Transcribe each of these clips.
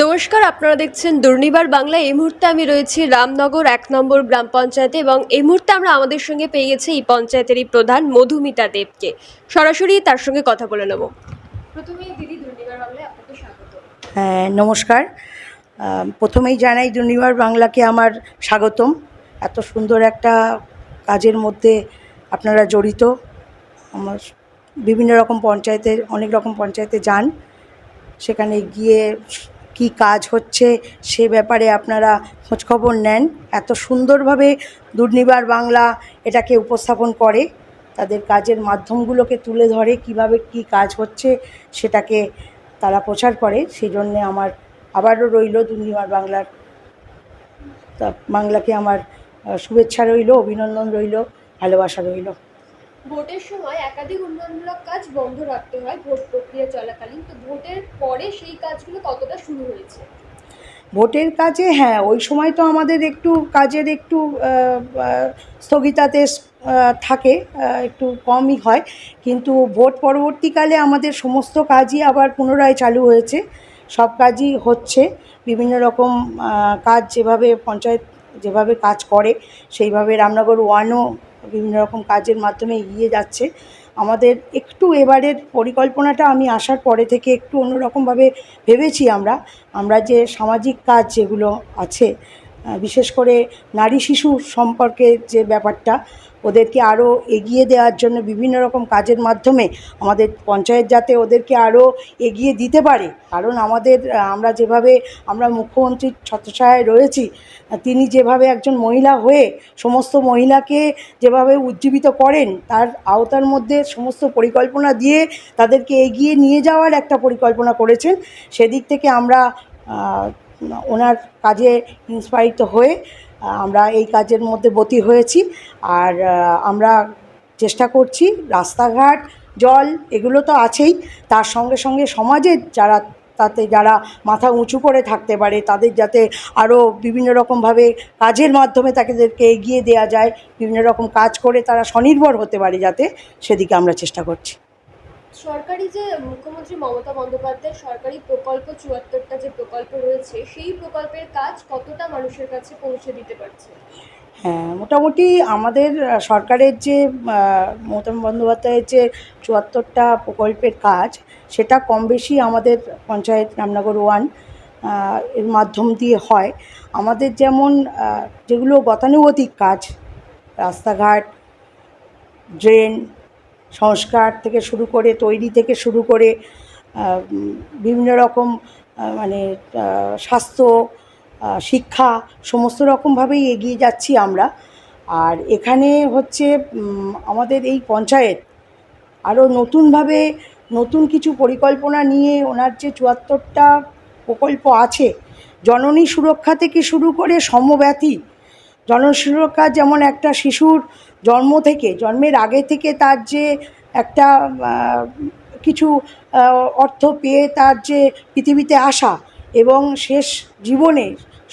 নমস্কার, আপনারা দেখছেন দুর্নিবার বাংলা। এই মুহূর্তে আমি রয়েছি রামনগর এক নম্বর গ্রাম পঞ্চায়েতে এবং এই মুহূর্তে আমরা আমাদের সঙ্গে পেয়ে গেছি এই পঞ্চায়েতেরই প্রধান মধুমিতা দেবকে। সরাসরি তার সঙ্গে কথা বলে নেব। প্রথমেই দিদি, দুর্নিবার বাংলায় হ্যাঁ নমস্কার। প্রথমেই জানাই দুর্নিবার বাংলাকে আমার স্বাগতম। এত সুন্দর একটা কাজের মধ্যে আপনারা জড়িত। আমার বিভিন্ন রকম পঞ্চায়েতে অনেক রকম পঞ্চায়েতে যান। সেখানে গিয়ে কি কাজ হচ্ছে সে ব্যাপারে আপনারা খোঁজখবর নেন। এত সুন্দরভাবে দুর্নিবার বাংলা এটাকে উপস্থাপন করে, তাদের কাজের মাধ্যমগুলোকে তুলে ধরে, কীভাবে কি কাজ হচ্ছে সেটাকে তারা প্রচার করে সেই জন্যে আমার আবারও রইল দুর্নিবার বাংলার। বাংলাকে আমার শুভেচ্ছা রইল, অভিনন্দন রইল, ভালোবাসা রইল। ভোটের সময় একাধিক উন্নয়নমূলক কাজ বন্ধ রাখতে হয়, ভোট প্রক্রিয়া চলাকালীন। তো ভোটের পরে সেই কাজগুলো কতটা শুরু হয়েছে? ভোটের কাজে হ্যাঁ ওই সময় তো আমাদের একটু কাজের একটু স্থগিতাদেশ থাকে একটু কমই হয়। কিন্তু ভোট পরবর্তীকালে আমাদের সমস্ত কাজই আবার পুনরায় চালু হয়েছে। সব কাজই হচ্ছে। বিভিন্ন রকম কাজ যেভাবে পঞ্চায়েত যেভাবে কাজ করে, সেইভাবে রামনগর ওয়ানও বিভিন্ন রকম কাজের মাধ্যমে এগিয়ে যাচ্ছে। আমাদের একটু এবারের পরিকল্পনাটা আমি আসার পরে থেকে একটু অন্যরকমভাবে ভেবেছি আমরা। আমরা যে সামাজিক কাজ যেগুলো আছে বিশেষ করে নারী শিশু সম্পর্কে যে ব্যাপারটা, ওদেরকে আরও এগিয়ে দেওয়ার জন্য বিভিন্ন রকম কাজের মাধ্যমে আমাদের পঞ্চায়েত যাতে ওদেরকে আরও এগিয়ে দিতে পারে। কারণ আমাদের আমরা যেভাবে আমরা মুখ্যমন্ত্রীর ছত্রছায়ায় রয়েছি, তিনি যেভাবে একজন মহিলা হয়ে সমস্ত মহিলাকে যেভাবে উজ্জীবিত করেন, তার আওতার মধ্যে সমস্ত পরিকল্পনা দিয়ে তাদেরকে এগিয়ে নিয়ে যাওয়ার একটা পরিকল্পনা করেছেন। সেদিক থেকে আমরা ওনার কাজে ইন্সপায়ারিত হয়ে আমরা এই কাজের মধ্যে বতি হয়েছি। আর আমরা চেষ্টা করছি, রাস্তাঘাট, জল, এগুলো তো আছেই। তার সঙ্গে সঙ্গে সমাজের যারা, তাতে যারা মাথা উঁচু করে থাকতে পারে, তাদের যাতে আরও বিভিন্ন রকমভাবে কাজের মাধ্যমে তাদেরকে এগিয়ে দেওয়া যায়, বিভিন্ন রকম কাজ করে তারা স্বনির্ভর হতে পারে যাতে, সেদিকে আমরা চেষ্টা করছি। সরকারি যে মুখ্যমন্ত্রী মমতা বন্দ্যোপাধ্যায় সরকারি প্রকল্প চুয়াত্তরটা যে প্রকল্প রয়েছে, সেই প্রকল্পের কাজ কতটা মানুষের কাছে পৌঁছে দিতে পারছে? হ্যাঁ মোটামুটি আমাদের সরকারের যে মমতা বন্দ্যোপাধ্যায়ের যে চুয়াত্তরটা প্রকল্পের কাজ, সেটা কম বেশি আমাদের পঞ্চায়েত রামনগর ওয়ানের মাধ্যম দিয়ে হয়। আমাদের যেমন যেগুলো গতানুগতিক কাজ, রাস্তাঘাট, ড্রেন সংস্কার থেকে শুরু করে, তৈরি থেকে শুরু করে বিভিন্ন রকম মানে স্বাস্থ্য শিক্ষা, সমস্ত রকমভাবেই এগিয়ে যাচ্ছি আমরা। আর এখানে হচ্ছে আমাদের এই পঞ্চায়েত আরও নতুনভাবে নতুন কিছু পরিকল্পনা নিয়ে ওনার যে চুয়াত্তরটা প্রকল্প আছে, জননী সুরক্ষা থেকে শুরু করে সমব্যাথী জনসুরক্ষা যেমন একটা শিশুর জন্ম থেকে, জন্মের আগে থেকে তার যে একটা কিছু অর্থ পেয়ে তার যে পৃথিবীতে আসা এবং শেষ জীবনে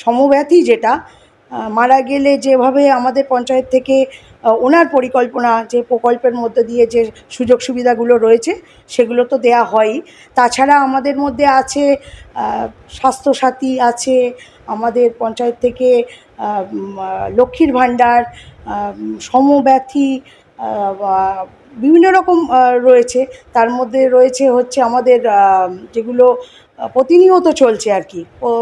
সমব্যাথী যেটা মারা গেলে যেভাবে আমাদের পঞ্চায়েত থেকে ওনার পরিকল্পনা, যে প্রকল্পের মধ্যে দিয়ে যে সুযোগ সুবিধাগুলো রয়েছে সেগুলো তো দেয়া হয়ই। তাছাড়া আমাদের মধ্যে আছে স্বাস্থ্যসাথী আছে, আমাদের পঞ্চায়েত থেকে লক্ষ্মীর ভাণ্ডার সমব্যথী বিভিন্ন রকম রয়েছে। তার মধ্যে রয়েছে হচ্ছে আমাদের যেগুলো প্রতিনিয়ত চলছে আর কি।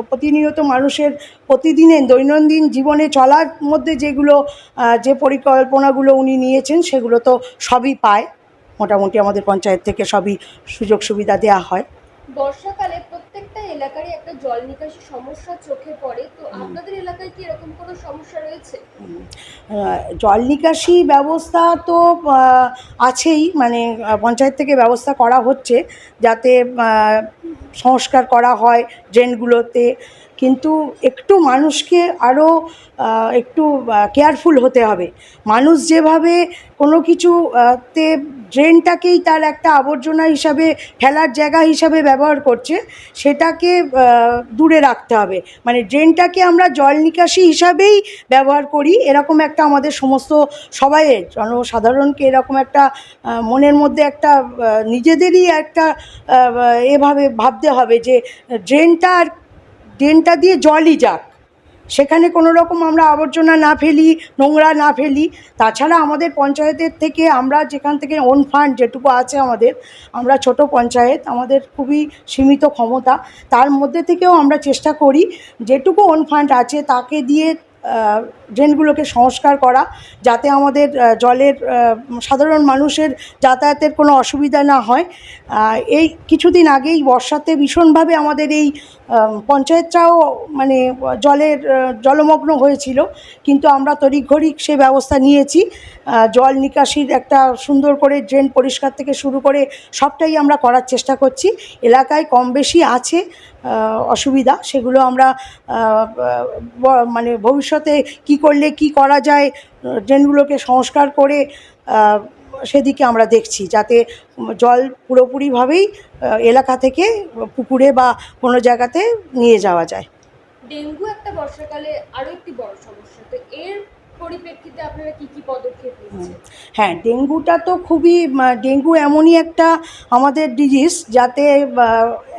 প্রতিনিয়ত মানুষের প্রতিদিনের দৈনন্দিন জীবনে চলার মধ্যে যেগুলো যে পরিকল্পনাগুলো উনি নিয়েছেন, সেগুলো তো সবই পায়। মোটামুটি আমাদের পঞ্চায়েত থেকে সবই সুযোগ সুবিধা দেওয়া হয়। বর্ষাকালে এলাকারই একটা জল নিকাশি সমস্যা চোখে পড়ে তো আপনাদের এলাকায় কি এরকম কোনো সমস্যা রয়েছে? জল নিকাশি ব্যবস্থা তো আছেই মানে পঞ্চায়েত থেকে ব্যবস্থা করা হচ্ছে যাতে সংস্কার করা হয় ড্রেনগুলোতে। কিন্তু একটু মানুষকে আরও একটু কেয়ারফুল হতে হবে। মানুষ যেভাবে কোনো কিছু তে ড্রেনটাকেই তার একটা আবর্জনা হিসাবে, ফেলার জায়গা হিসাবে ব্যবহার করছে, সেটাকে দূরে রাখতে হবে। মানে ড্রেনটাকে আমরা জল নিকাশি হিসাবেই ব্যবহার করি, এরকম একটা আমাদের সমস্ত সবাইয়ের, জনসাধারণকে এরকম একটা মনের মধ্যে একটা নিজেদেরই একটা এভাবে ভাবতে হবে যে ড্রেনটা আর ড্রেনটা দিয়ে জলই যাক। সেখানে কোনো রকম আমরা আবর্জনা না ফেলি, নোংরা না ফেলি। তাছাড়া আমাদের পঞ্চায়েতের থেকে আমরা যেখান থেকে ওন ফান্ড যেটুকু আছে আমাদের, আমরা ছোট পঞ্চায়েত, আমাদের খুবই সীমিত ক্ষমতা। তার মধ্যে থেকেও আমরা চেষ্টা করি, যেটুকু ওন ফান্ড আছে তাকে দিয়ে ড্রেনগুলোকে সংস্কার করা, যাতে আমাদের জলের সাধারণ মানুষের যাতায়াতের কোনো অসুবিধা না হয়। এই কিছুদিন আগেই বর্ষাতে ভীষণভাবে আমাদের এই পঞ্চায়েতটাও মানে জলের জলমগ্ন হয়েছিল। কিন্তু আমরা তড়িঘড়ি সে ব্যবস্থা নিয়েছি। জল নিকাশির একটা সুন্দর করে ড্রেন পরিষ্কার থেকে শুরু করে সবটাই আমরা করার চেষ্টা করছি। এলাকায় কম বেশি আছে। অসুবিধা, সেগুলো আমরা মানে ভবিষ্যতে কি করলে কি করা যায় ড্রেনগুলোকে সংস্কার করে সেদিকে আমরা দেখছি, যাতে জল পুরোপুরিভাবেই এলাকা থেকে পুকুরে বা কোনো জায়গাতে নিয়ে যাওয়া যায়। ডেঙ্গু একটা বর্ষাকালে আরও একটি বড় সমস্যা, তো এর পরিপ্রেক্ষিতে আপনারা কি কি পদক্ষেপ হ্যাঁ ডেঙ্গুটা তো খুবই ডেঙ্গু এমনই একটা আমাদের ডিজিজ যাতে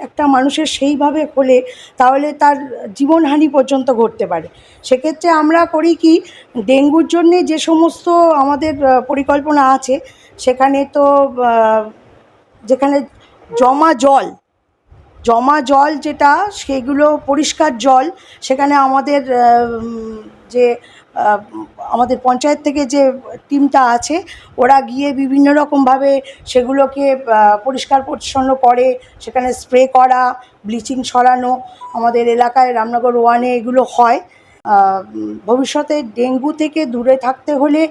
একটা মানুষের সেইভাবে হলে তাহলে তার জীবনহানি পর্যন্ত ঘটতে পারে। সেক্ষেত্রে আমরা করি কি, ডেঙ্গুর জন্যে যে সমস্ত আমাদের পরিকল্পনা আছে, সেখানে তো যেখানে জমা জল জমা জল যেটা, সেগুলো পরিষ্কার জল, সেখানে আমাদের যে আমাদের পঞ্চায়েত থেকে যে টিমটা আছে, ওরা গিয়ে বিভিন্ন রকমভাবে সেগুলোকে পরিষ্কার পরিচ্ছন্ন করে, সেখানে স্প্রে করা, ব্লিচিং সরানো আমাদের এলাকায় রামনগর ওয়ানে এগুলো হয়। ভবিষ্যতে ডেঙ্গু থেকে দূরে থাকতে হলে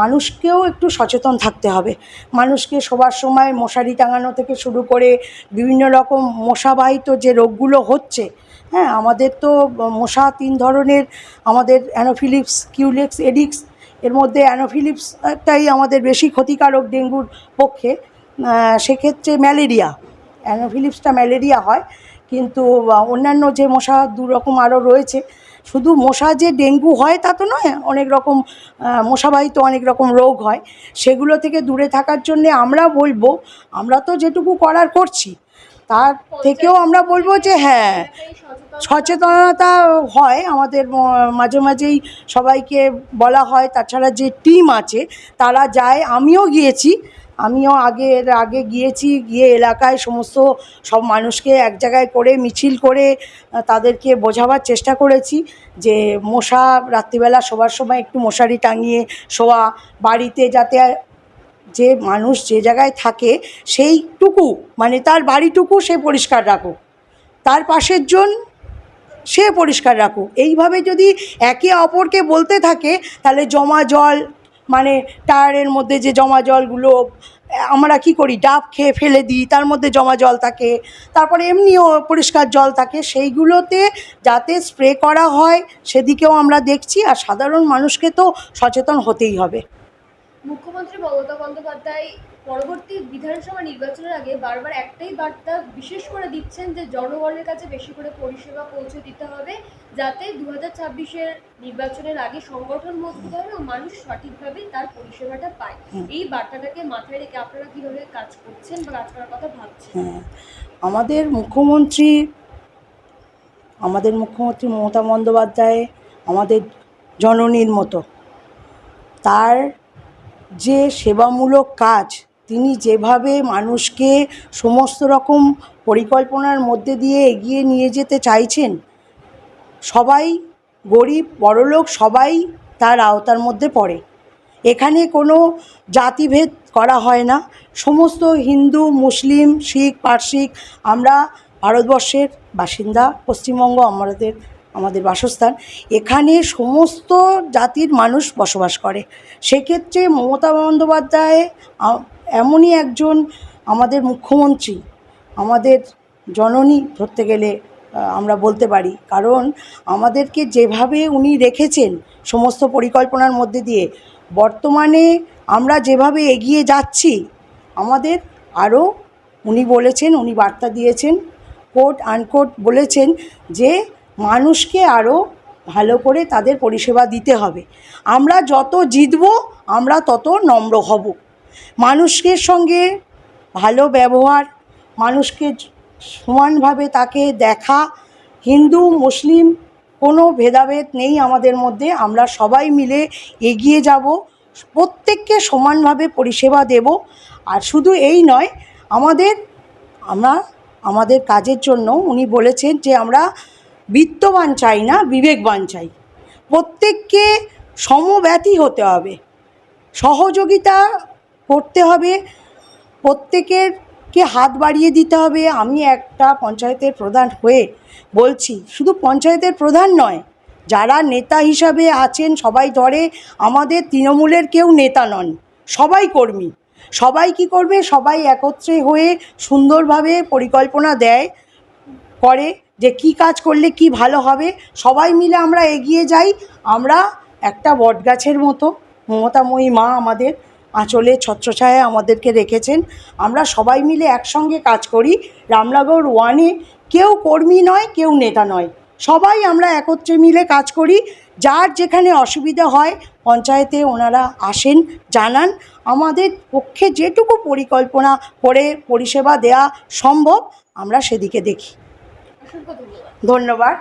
মানুষকেও একটু সচেতন থাকতে হবে। মানুষকে শোবার সময় মশারি টাঙানো থেকে শুরু করে বিভিন্ন রকম মশাবাহিত যে রোগগুলো হচ্ছে হ্যাঁ আমাদের তো মশা তিন ধরনের, আমাদের অ্যানোফিলিপস, কিউলেক্স, এডিক্স, এর মধ্যে অ্যানোফিলিপসটাই আমাদের বেশি ক্ষতিকারক ডেঙ্গুর পক্ষে। সেক্ষেত্রে ম্যালেরিয়া, অ্যানোফিলিপসটা ম্যালেরিয়া হয়, কিন্তু অন্যান্য যে মশা দুরকম আরও রয়েছে শুধু মশা যে ডেঙ্গু হয় তা তো নয়, অনেক রকম মশাবাহিত অনেক রকম রোগ হয়, সেগুলো থেকে দূরে থাকার জন্যে আমরা বলব, আমরা তো যেটুকু করার করছি, তার থেকেও আমরা বলব যে হ্যাঁ সচেতনতা হয়, আমাদের মাঝে মাঝেই সবাইকে বলা হয়, তাছাড়া যে টিম আছে, তারা যায়, আমিও গিয়েছি আমিও আগে এর আগে গিয়েছি, গিয়ে এলাকায় সমস্ত সব মানুষকে এক জায়গায় করে মিছিল করে তাদেরকে বোঝাবার চেষ্টা করেছি যে মশা রাত্রিবেলা শোবার সময় একটু মশারি টাঙিয়ে শোয়া, বাড়িতে যাতে যে মানুষ যে জায়গায় থাকে সেইটুকু মানে তার বাড়িটুকু সে পরিষ্কার রাখুক। তার পাশের জন সে পরিষ্কার রাখুক। এইভাবে যদি একে অপরকে বলতে থাকে, তাহলে জমা জল মানে টায়ারের মধ্যে যে জমা জলগুলো, আমরা কি করি? ডাব খেয়ে ফেলে দিই, তার মধ্যে জমা জল থাকে, তারপরে এমনিও পরিষ্কার জল থাকে, সেইগুলোতে যাতে স্প্রে করা হয়, সেদিকেও আমরা দেখছি, আর সাধারণ মানুষকে তো সচেতন হতেই হবে। মুখ্যমন্ত্রী মমতা বন্দ্যোপাধ্যায় পরবর্তী বিধানসভা নির্বাচনের আগে বারবার একটাই বার্তা বিশেষ করে দিচ্ছেন যে জনগণের কাছে বেশি করে পরিষেবা পৌঁছে দিতে হবে যাতে দু হাজার ছাব্বিশের নির্বাচনের আগে সংগঠন মজবুত হবে এবং মানুষ সঠিকভাবে তার পরিষেবাটা পায়। এই বার্তাটাকে মাথায় রেখে আপনারা কীভাবে কাজ করছেন বা কাজ করার কথা ভাবছেন? হ্যাঁ। আমাদের মুখ্যমন্ত্রী আমাদের মুখ্যমন্ত্রী মমতা বন্দ্যোপাধ্যায় আমাদের জননীর মতো। তার যে সেবামূলক কাজ, তিনি যেভাবে মানুষকে সমস্ত রকম পরিকল্পনার মধ্যে দিয়ে এগিয়ে নিয়ে যেতে চাইছেন, সবাই গরিব, বড়লোক, সবাই তার আওতার মধ্যে পড়ে। এখানে কোনো জাতিভেদ করা হয় না। সমস্ত হিন্দু, মুসলিম, শিখ পার্সিক আমরা ভারতবর্ষের বাসিন্দা, পশ্চিমবঙ্গ, আমাদের আমাদের বাসস্থান, এখানে সমস্ত জাতির মানুষ বসবাস করে। সেক্ষেত্রে মমতা বন্দ্যোপাধ্যায় এমনই একজন আমাদের মুখ্যমন্ত্রী, আমাদের জননী ধরতে গেলে আমরা বলতে পারি। কারণ আমাদেরকে যেভাবে উনি রেখেছেন সমস্ত পরিকল্পনার মধ্যে দিয়ে, বর্তমানে আমরা যেভাবে এগিয়ে যাচ্ছি, আমাদের আরও উনি বলেছেন, উনি বার্তা দিয়েছেন কোট আনকোট বলেছেন যে মানুষকে আরও ভালো করে তাদের পরিষেবা দিতে হবে। আমরা যত জিতব, আমরা তত নম্র হব। মানুষের সঙ্গে ভালো ব্যবহার, মানুষকে সমানভাবে তাকে দেখা, হিন্দু, মুসলিম, কোনো ভেদাভেদ নেই আমাদের মধ্যে। আমরা সবাই মিলে এগিয়ে যাব, প্রত্যেককে সমানভাবে পরিষেবা দেব। আর শুধু এই নয়, আমাদের, আমরা, আমাদের কাজের জন্য উনি বলেছেন যে আমরা বিত্তবান চাই না, বিবেকবান চাই। প্রত্যেককে সমব্যথী হতে হবে। সহযোগিতা করতে হবে। প্রত্যেকেরকে হাত বাড়িয়ে দিতে হবে। আমি একটা পঞ্চায়েতের প্রধান হয়ে বলছি, শুধু পঞ্চায়েতের প্রধান নয়, যারা নেতা হিসাবে আছেন, সবাই ধরে, আমাদের তৃণমূলের কেউ নেতা নন, সবাই কর্মী। সবাই কি করবে? সবাই একত্রে হয়ে সুন্দরভাবে পরিকল্পনা দেয়, করে। যে কি কাজ করলে কি ভালো হবে, সবাই মিলে আমরা এগিয়ে যাই। আমরা একটা বটগাছের মতো, মমতাময়ী মা আমাদের আঁচলে ছত্রছায়া আমাদেরকে রেখেছেন। আমরা সবাই মিলে একসঙ্গে কাজ করি। রামনগর ওয়ানে কেউ কর্মী নয়, কেউ নেতা নয়। সবাই আমরা একত্রে মিলে কাজ করি। যার যেখানে অসুবিধা হয়, পঞ্চায়েতে ওনারা আসেন, জানান। আমাদের পক্ষে যেটুকু পরিকল্পনা করে পরিষেবা দেয়া সম্ভব, আমরা সেদিকে দেখি। ধন্যবাদ।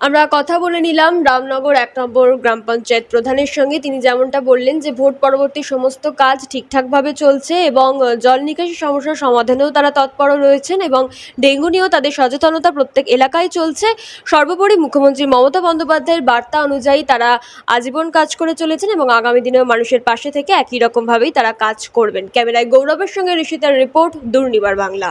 আমরা কথা বলে নিলাম রামনগর এক নম্বর গ্রাম পঞ্চায়েত প্রধানের সঙ্গে। তিনি যেমনটা বললেন যে ভোট পরবর্তী সমস্ত কাজ ঠিকঠাকভাবে চলছে এবং জল নিকাশি সমস্যার সমাধানেও তারা তৎপর রয়েছেন এবং ডেঙ্গু নিয়েও তাদের সচেতনতা প্রত্যেক এলাকায় চলছে। সর্বোপরি মুখ্যমন্ত্রী মমতা বন্দ্যোপাধ্যায়ের বার্তা অনুযায়ী তারা আজীবন কাজ করে চলেছেন এবং আগামী দিনেও মানুষের পাশে থেকে একই রকমভাবেই তারা কাজ করবেন। ক্যামেরায় গৌরবের সঙ্গে ঋষিতার রিপোর্ট দুর্নিবার বাংলা।